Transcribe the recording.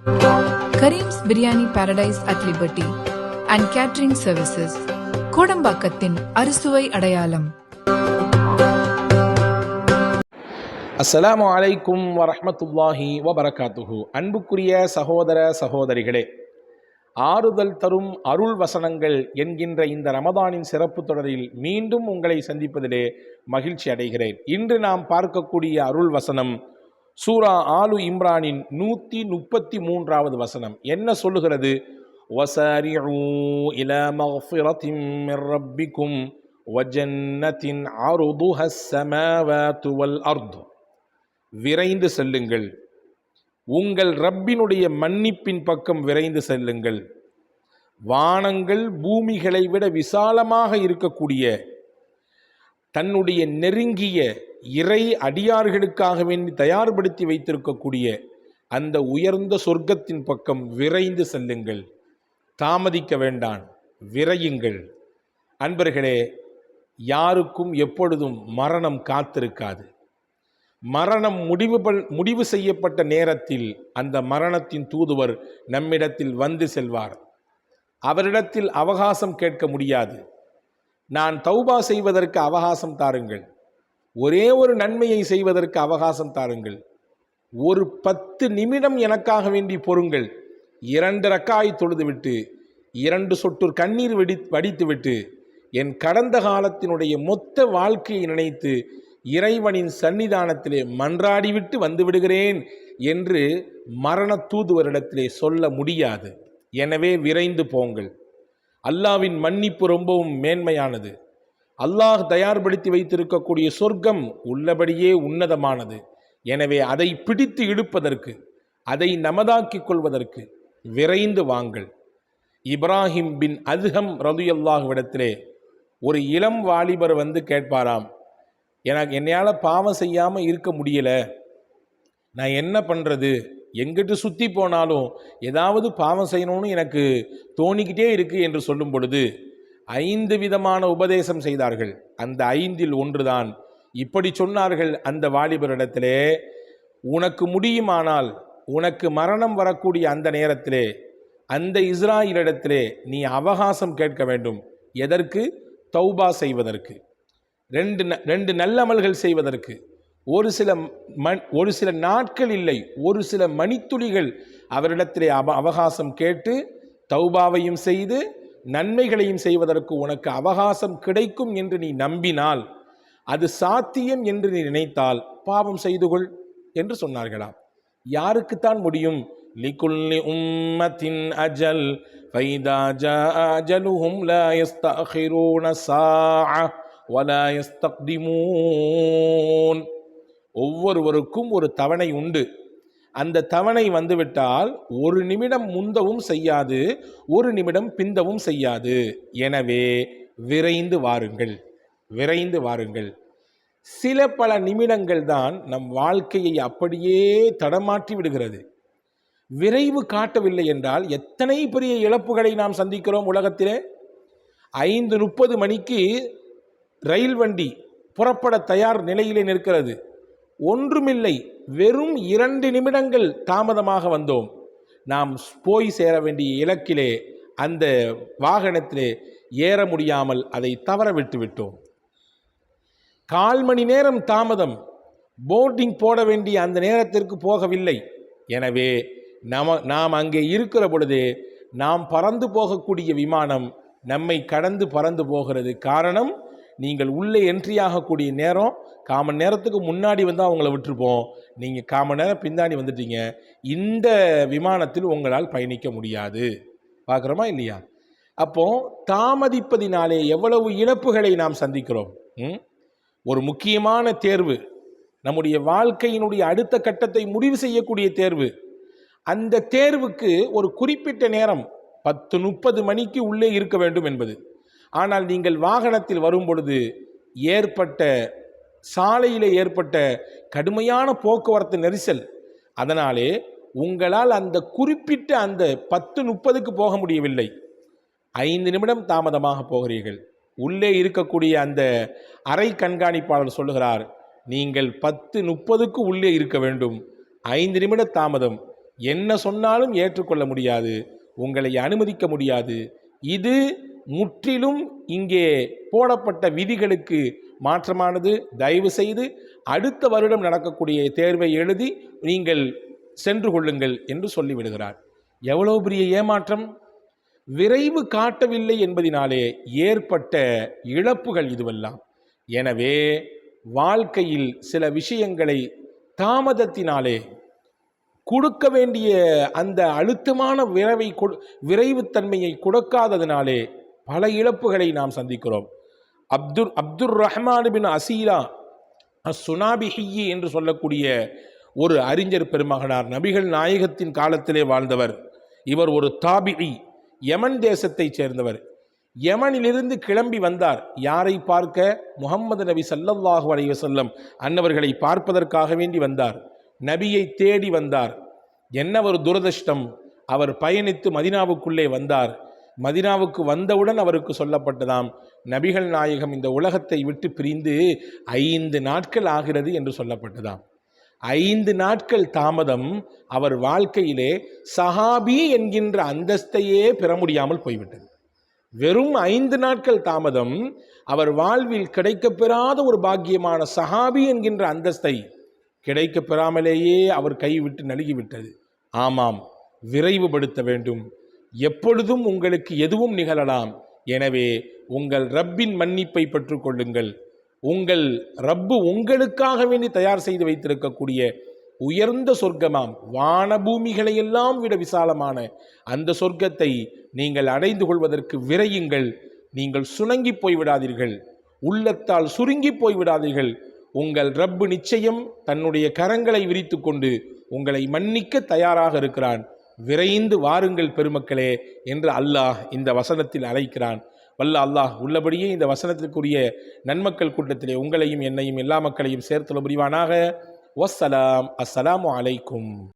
Karim's biryani paradise at Liberty and catering services கோடம்பாக்கத்தின் அறுசுவை அடையாளம் அஸ்லாம் வலைக்கும் வரமத்துல்லாஹி வபரகாத்துஹு அன்புக்குரிய சகோதர சகோதரிகளே ஆறுதல் தரும் அருள் வசனங்கள் என்கின்ற இந்த ரமதானின் சிறப்பு தொடரில் மீண்டும் உங்களை சந்திப்பதிலே மகிழ்ச்சி அடைகிறேன். இன்று நாம் பார்க்கக்கூடிய அருள் வசனம் சூரா ஆலு இம்ரானின் நூற்றி முப்பத்தி மூன்றாவது வசனம் என்ன சொல்லுகிறது وسارعوا إلى مغفرة من ربكم وجنة عرضها السماوات والأرض விரைந்து செல்லுங்கள் உங்கள் ரப்பினுடைய மன்னிப்பின் பக்கம் விரைந்து செல்லுங்கள் வானங்கள் பூமிகளை விட விசாலமாக இருக்கக்கூடிய தன்னுடைய நெருங்கிய இறை அடியார்களுக்காக வேண்டி தயார்படுத்தி வைத்திருக்கக்கூடிய அந்த உயர்ந்த சொர்க்கத்தின் பக்கம் விரைந்து செல்லுங்கள். தாமதிக்க வேண்டான் விரையுங்கள். அன்பர்களே யாருக்கும் எப்பொழுதும் மரணம் காத்திருக்காது. மரணம் முடிவு முடிவு செய்யப்பட்ட நேரத்தில் அந்த மரணத்தின் தூதுவர் நம்மிடத்தில் வந்து செல்வார். அவரிடத்தில் அவகாசம் கேட்க முடியாது. நான் தௌபா செய்வதற்கு அவகாசம் தாருங்கள். ஒரே ஒரு நன்மையை செய்வதற்கு அவகாசம் தாருங்கள். ஒரு பத்து நிமிடம் எனக்காக வேண்டி பொறுங்கள். இரண்டு ரக்காய் தொழுதுவிட்டு இரண்டு சொட்டு கண்ணீர் வெடி வடித்துவிட்டு என் கடந்த காலத்தினுடைய மொத்த வாழ்க்கையை நினைத்து இறைவனின் சன்னிதானத்திலே மன்றாடிவிட்டு வந்து விடுகிறேன் என்று மரண தூதுவரிடத்திலே சொல்ல முடியாது. எனவே விரைந்து போங்கள். அல்லாவின் மன்னிப்பு ரொம்பவும் மேன்மையானது. அல்லாஹ் தயார்படுத்தி வைத்திருக்கக்கூடிய சொர்க்கம் உள்ளபடியே உன்னதமானது. எனவே அதை பிடித்து இழுப்பதற்கு அதை நமதாக்கிக் கொள்வதற்கு விரைந்து வாங்கள். இப்ராஹிம் பின் அதுஹம் ரலியல்லாஹுவிடத்திலே ஒரு இளம் வாலிபர் வந்து கேட்பாராம் எனக்கு என்னையால் பாவம் செய்யாமல் இருக்க முடியல. நான் என்ன பண்ணுறது எங்கிட்டு சுற்றி போனாலும் ஏதாவது பாவம் செய்யணும்னு எனக்கு தோணிக்கிட்டே இருக்குது என்று சொல்லும் பொழுது ஐந்து விதமான உபதேசம் செய்தார்கள். அந்த ஐந்தில் ஒன்றுதான். இப்படி சொன்னார்கள் அந்த வாலிபரிடத்திலே உனக்கு முடியுமானால் உனக்கு மரணம் வரக்கூடிய அந்த நேரத்திலே அந்த இஸ்ராயலிடத்திலே நீ அவகாசம் கேட்க வேண்டும். எதற்கு? தௌபா செய்வதற்கு. ரெண்டு ந- ரெண்டு நல்லமல்கள் செய்வதற்கு. ஒரு சில மண் ஒரு சில நாட்கள் இல்லை ஒரு சில மணித்துளிகள் அவரிடத்திலே அவ அவகாசம் கேட்டு தௌபாவையும் செய்து நன்மைகளையும் செய்வதற்கு உனக்கு அவகாசம் கிடைக்கும் என்று நீ நம்பினால் அது சாத்தியம் என்று நீ நினைத்தால் பாவம் செய்து கொள் என்று சொன்னார்களாம். யாருக்குத்தான் முடியும்? லிகுல்லி உம்மத்தின் அஜல் ஃபைதா ஜா அஜலுஹும் லா யஸ்தஅখিরூன சாஅ வலா யஸ்தக்திமூன். ஒவ்வொருவருக்கும் ஒரு தவணை உண்டு. அந்த தவணை வந்துவிட்டால் ஒரு நிமிடம் முந்தவும் செய்யாது ஒரு நிமிடம் பிந்தவும் செய்யாது. எனவே விரைந்து வாருங்கள் விரைந்து வாருங்கள். சில பல நிமிடங்கள் தான் நம் வாழ்க்கையை அப்படியே தடமாற்றி விடுகிறது. விரைவு காட்டவில்லை என்றால் எத்தனை பெரிய இழப்புகளை நாம் சந்திக்கிறோம் உலகத்திலே? ஐந்து முப்பது மணிக்கு ரயில் வண்டி புறப்பட தயார் நிலையிலே நிற்கிறது. ஒன்றுமில்லை வெறும் இரண்டு நிமிடங்கள் தாமதமாக வந்தோம். நாம் போய் சேர வேண்டிய இலக்கிலே அந்த வாகனத்திலே ஏற முடியாமல் அதை தவற விட்டு விட்டோம். கால் மணி நேரம் தாமதம். போர்டிங் போட வேண்டிய அந்த நேரத்திற்கு போகவில்லை. எனவே நம நாம் அங்கே இருக்கிற பொழுதே நாம் பறந்து போகக்கூடிய விமானம் நம்மை கடந்து பறந்து போகிறது. காரணம் நீங்கள் உள்ளே என்ட்ரி ஆகக்கூடிய நேரம் காமன் நேரத்துக்கு முன்னாடி வந்து அவங்கள விட்டுருப்போம். நீங்கள் காமன் நேரம் பின்னாடி வந்துட்டீங்க. இந்த விமானத்தில் உங்களால் பயணிக்க முடியாது. பார்க்குறோமா இல்லையா? அப்போ தாமதிப்பதினாலே எவ்வளவு இழப்புகளை நாம் சந்திக்கிறோம்? ம்? ஒரு முக்கியமான தேர்வு. நம்முடைய வாழ்க்கையினுடைய அடுத்த கட்டத்தை முடிவு செய்யக்கூடிய தேர்வு. அந்த தேர்வுக்கு ஒரு குறிப்பிட்ட நேரம் பத்து முப்பது மணிக்கு உள்ளே இருக்க வேண்டும் என்பது. ஆனால் நீங்கள் வாகனத்தில் வரும் பொழுது ஏற்பட்ட சாலையில் ஏற்பட்ட கடுமையான போக்குவரத்து நெரிசல். அதனாலே உங்களால் அந்த குறிப்பிட்ட அந்த பத்து முப்பதுக்கு போக முடியவில்லை. ஐந்து நிமிடம் தாமதமாக போகிறீர்கள். உள்ளே இருக்கக்கூடிய அந்த அறை கண்காணிப்பாளர் சொல்லுகிறார் நீங்கள் பத்து முப்பதுக்கு உள்ளே இருக்க வேண்டும். ஐந்து நிமிட தாமதம். என்ன சொன்னாலும் ஏற்றுக்கொள்ள முடியாது. உங்களை அனுமதிக்க முடியாது. இது முற்றிலும் இங்கே போடப்பட்ட விதிகளுக்கு மாற்றமானது. தயவு செய்து அடுத்த வருடம் நடக்கக்கூடிய தேர்வை எழுதி நீங்கள் சென்று கொள்ளுங்கள் என்று சொல்லிவிடுகிறார் எவ்வளோ பெரிய ஏமாற்றம்? விரைவு காட்டவில்லை என்பதினாலே ஏற்பட்ட இழப்புகள் இதுவெல்லாம். எனவே வாழ்க்கையில் சில விஷயங்களை தாமதத்தினாலே கொடுக்க வேண்டிய அந்த அழுத்தமான விரைவை கொடு விரைவுத்தன்மையை கொடுக்காததினாலே பல இழப்புகளை நாம் சந்திக்கிறோம். அப்துர் அப்துர் ரஹ்மான் பின் அசீலா சுனாபிஹி என்று சொல்லக்கூடிய ஒரு அறிஞர் பெருமகனார் நபிகள் நாயகத்தின் காலத்திலே வாழ்ந்தவர். இவர் ஒரு தாபிஇ யமன் தேசத்தைச் சேர்ந்தவர். யமனிலிருந்து கிளம்பி வந்தார். யாரை பார்க்க? முகமது நபி சல்லல்லாஹு அலைய செல்லம் அன்னவர்களை பார்ப்பதற்காக வேண்டி வந்தார். நபியை தேடி வந்தார். என்ன ஒரு துரதிருஷ்டம். அவர் பயணித்து மதினாவுக்குள்ளே வந்தார். மதினாவுக்கு வந்தவுடன் அவருக்கு சொல்லப்பட்டதாம் நபிகள் நாயகம் இந்த உலகத்தை விட்டு பிரிந்து ஐந்து நாட்கள் ஆகிறது என்று சொல்லப்பட்டதாம். ஐந்து நாட்கள் தாமதம் அவர் வாழ்க்கையிலே சஹாபி என்கின்ற அந்தஸ்தையே பெற முடியாமல் போய்விட்டது. வெறும் ஐந்து நாட்கள் தாமதம் அவர் வாழ்வில் கிடைக்கப்பெறாத ஒரு பாக்கியமான சஹாபி என்கின்ற அந்தஸ்தை கிடைக்கப்பெறாமலேயே அவர் கைவிட்டு நழுகிவிட்டது. ஆமாம் விரைவுபடுத்த வேண்டும். எப்பொழுதும் உங்களுக்கு எதுவும் நிகழலாம். எனவே உங்கள் ரப்பின் மன்னிப்பை பெற்றுக்கொள்ளுங்கள். உங்கள் ரப்பு உங்களுக்காக வேண்டி தயார் செய்து வைத்திருக்கக்கூடிய உயர்ந்த சொர்க்கமாம். வானபூமிகளை எல்லாம் விட விசாலமான அந்த சொர்க்கத்தை நீங்கள் அடைந்து கொள்வதற்கு விரையுங்கள். நீங்கள் சுணங்கி போய்விடாதீர்கள் உள்ளத்தால் சுருங்கி போய்விடாதீர்கள் உங்கள் ரப்பு நிச்சயம் தன்னுடைய கரங்களை விரித்து கொண்டு உங்களை மன்னிக்க தயாராக இருக்கிறான். விரைந்து வாருங்கள் பெருமக்களே என்று அல்லாஹ் இந்த வசனத்தில் அழைக்கிறான். வல்ல அல்லாஹ் உள்ளபடியே இந்த வசனத்திற்குரிய நன்மக்கள் கூட்டத்திலே உங்களையும் என்னையும் எல்லா மக்களையும் சேர்த்துள்ள புரிவானாக. வஸ்ஸலாம் அஸ்ஸலாமு அலைக்கும்.